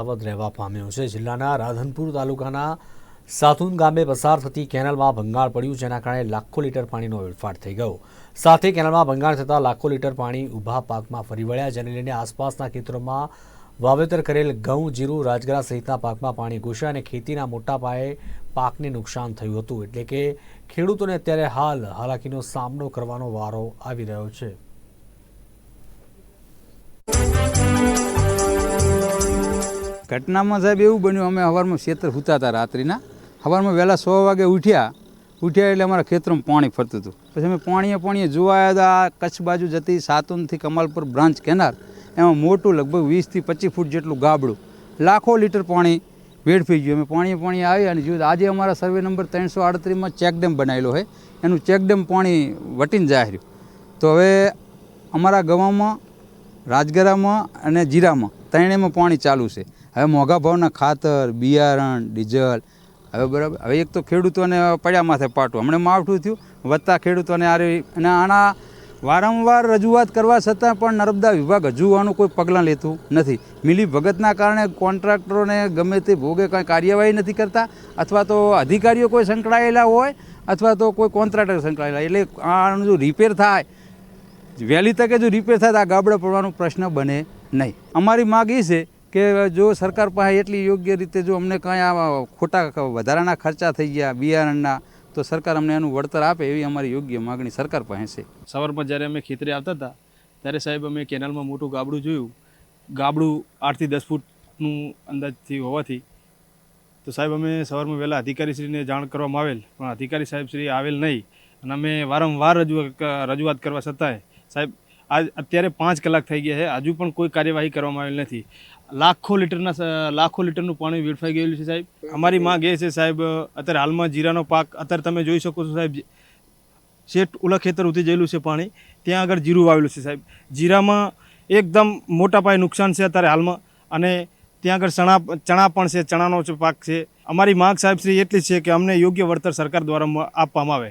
યથાવત રહેવા પામ્યો છે. જિલ્લાના રાધનપુર તાલુકાના સાતુન ગામે પસાર થતી કેનાલમાં ભંગાણ પડ્યું, જેના કારણે લાખો લીટર પાણીનો વેડફાટ થઈ ગયો. સાથે કેનાલમાં ભંગાણ થતાં લાખો લીટર પાણી ઊભા પાકમાં ફરી વળ્યા, જેને લઈને આસપાસના ખેતરોમાં વાવેતર કરેલ ઘઉં, જીરું, રાજગરા સહિતના પાકમાં પાણી ઘૂસ્યા અને ખેતીના મોટા પાયે પાકને નુકસાન થયું હતું. એટલે કે ખેડૂતોને અત્યારે હાલ હાલાકીનો સામનો કરવાનો વારો આવી રહ્યો છે. ઘટનામાં સાહેબ એવું બન્યું, અમે સવારમાં ખેતર સૂતા હતા રાત્રિના. સવારમાં વહેલા સો વાગે ઉઠ્યા. ઉઠ્યા એટલે અમારા ખેતરમાં પાણી ફરતું હતું. પછી અમે પાણીએ પાણીએ જોવા આવ્યા હતા, આ કચ્છ બાજુ જતી સાતુનથી કમાલપુર બ્રાન્ચ કેનાર એમાં મોટું લગભગ વીસથી પચીસ ફૂટ જેટલું ગાબડું. લાખો લીટર પાણી વેડફી ગયું. અમે પાણીએ પાણી આવ્યા અને જોયું, આજે અમારા સર્વે નંબર ત્રણસો આડત્રીસમાં ચેકડેમ બનાવેલો છે. એનું ચેકડેમ પાણી વટીને જાય તો હવે અમારા ગામમાં, રાજગરામાં અને જીરામાં ત્રણેયમાં પાણી ચાલુ છે. હવે મોંઘા ભાવના ખાતર, બિયારણ, ડીઝલ, હવે બરાબર. હવે એક તો ખેડૂતોને પડ્યા માથે પાટું. હમણાં માવઠું થયું, વધતા ખેડૂતોને આ અને આના વારંવાર રજૂઆત કરવા છતાં પણ નર્મદા વિભાગ હજુ આનું કોઈ પગલાં લેતું નથી. મિલી ભગતના કારણે કોન્ટ્રાક્ટરોને ગમે તે ભોગે કાંઈ કાર્યવાહી નથી કરતા, અથવા તો અધિકારીઓ કોઈ સંકળાયેલા હોય, અથવા તો કોઈ કોન્ટ્રાક્ટર સંકળાયેલા. એટલે આનું જો રિપેર થાય, વહેલી તકે જો રિપેર થાય, તો આ ગાબડા પડવાનો પ્રશ્ન બને નહીં. અમારી માગ એ છે કે જો સરકાર પાસે એટલી યોગ્ય રીતે જો અમને કાંઈ આ ખોટા વધારાના ખર્ચા થઈ ગયા બિયારણના, તો સરકાર અમને એનું વળતર આપે એવી અમારી યોગ્ય માગણી સરકાર પાસે છે. સવારમાં જ્યારે અમે ખેતરે આવતા હતા, ત્યારે સાહેબ અમે કેનાલમાં મોટું ગાબડું જોયું. ગાબડું આઠથી દસ ફૂટનું અંદાજથી હોવાથી, તો સાહેબ અમે સવારમાં વહેલા અધિકારીશ્રીને જાણ કરવામાં આવેલ, પણ અધિકારી સાહેબ શ્રી આવેલ નહીં. અને અમે વારંવાર રજૂઆત કરવા છતાંય સાહેબ આજ અત્યારે પાંચ કલાક થઈ ગયા છે. હજુ પણ કોઈ કાર્યવાહી કરવામાં આવેલ નથી. લાખો લીટરના લાખો લીટરનું પાણી વેડફાઈ ગયેલું છે સાહેબ. અમારી માંગ એ છે સાહેબ, અત્યારે હાલમાં જીરાનો પાક અત્યારે તમે જોઈ શકો છો સાહેબ, શેઠ ઉલા ખેતર ઉતી જયેલું છે પાણી. ત્યાં આગળ જીરું વાવેલું છે સાહેબ. જીરામાં એકદમ મોટા પાયે નુકસાન છે અત્યારે હાલમાં. અને ત્યાં આગળ ચણા ચણા પણ છે, ચણાનો પાક છે. અમારી માંગ સાહેબ શ્રી એટલી છે કે અમને યોગ્ય વળતર સરકાર દ્વારા આપવામાં આવે.